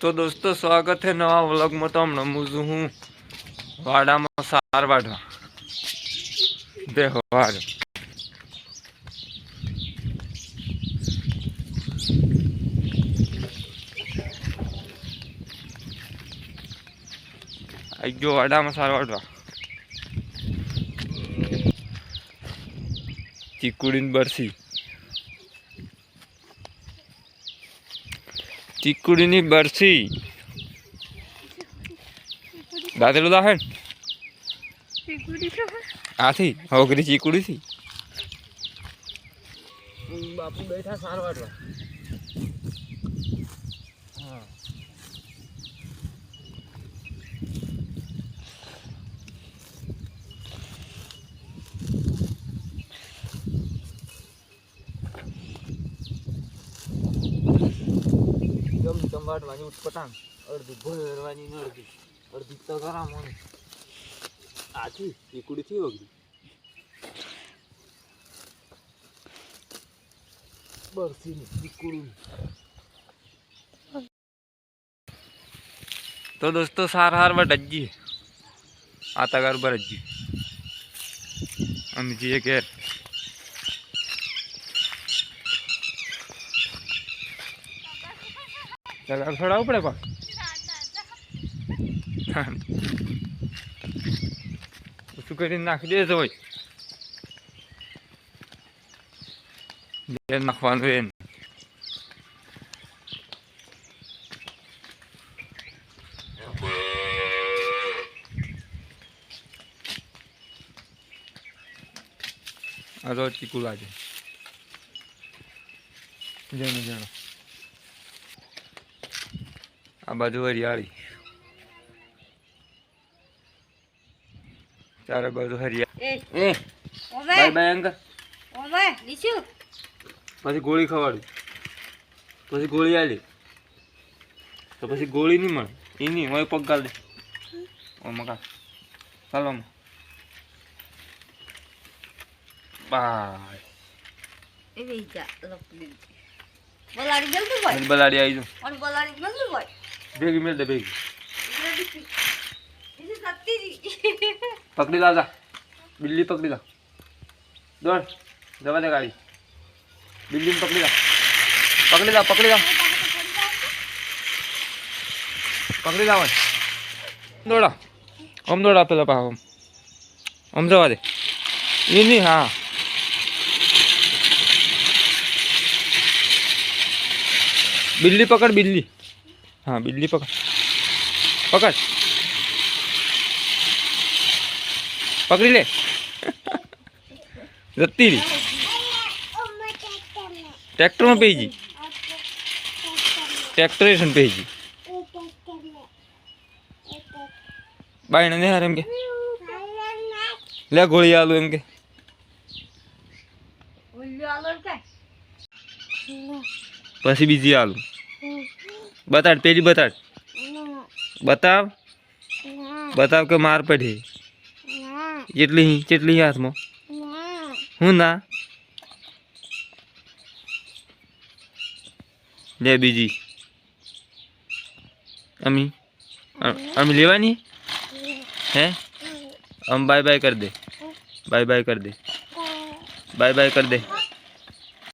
તો દોસ્તો, સ્વાગત છે નવા વ્લોગમાં તો હમણાં છું હું, વાડામાં સાર વાઢવા. દેખો વાડ આઈ ગયો વાડામાં સાર વાઢવા. ચીકુડીને બરસી. ચીકુડીની બરસી. દાદરેલું દાહે આથી હોગરી ચીકુડી થી બાપુ બેઠા સાર વાટવાની ઉટપટાંગ અડધી ભરવાની ને અડધી. અડધી તગારામાં આથી નીકળી થી વગડી બરસીની નીકળું તો દોસ્તો સાર હાર બટ અજી આ તગાર બર અજી અમે જઈએ ઘેર. તગાર છોડાવવું પડે પણ ઓછું કરીને નાખી દે હોય જે નાખવાનું એને આ તો ચીકુ લાગે. જણો. જેનું આ બાજુ હરિયાળી ચારે બાજુ હરિયાળી બાય બાય અંકલ. પછી ગોળી ખવાડી. પછી ગોળી આલી. તો પછી ગોળી નહીં મળે. એ નહીં હોય પગ ગાલ દે. ઓ મકા ચાલો આમ. બાય. બોલાડી જલ્દી બોય પછી બલાડી આવી જાઉં. બોલાડી જલ્દી બોય ભેગી મેળ દે ભેગી એ સત્તી પકડી લા જા બિલ્લી પકડી લા દોડ જવા દે ગાડી બિલ્લીને પકડી લા પકડી લા પકડી લા પકડી લાવ દોડા આમ દોડા પેલા પા આમ આમ જવા દે એ નહીં હા બિલ્લી પકડ બિલ્લી હા બિલ્લી પકડ. પકડ. પકડી લે. જતી રહી. ટ્રેક્ટરમાં પેજી ટ્રેક્ટરેશન પેજી બાઈ ને હાર એમ કે. લે ગોળી આલુ એમ કે. કે? પછી બીજી આલુ. બતાડ પેલી બતાડ બતાવ બતાવ કે માર પડી જેટલી જેટલી હાથમાં હું ના લે બીજી અમી અ- અમી લેવાની હે અમ બાય બાય કરી દે બાય બાય કરી દે બાય બાય કરી દે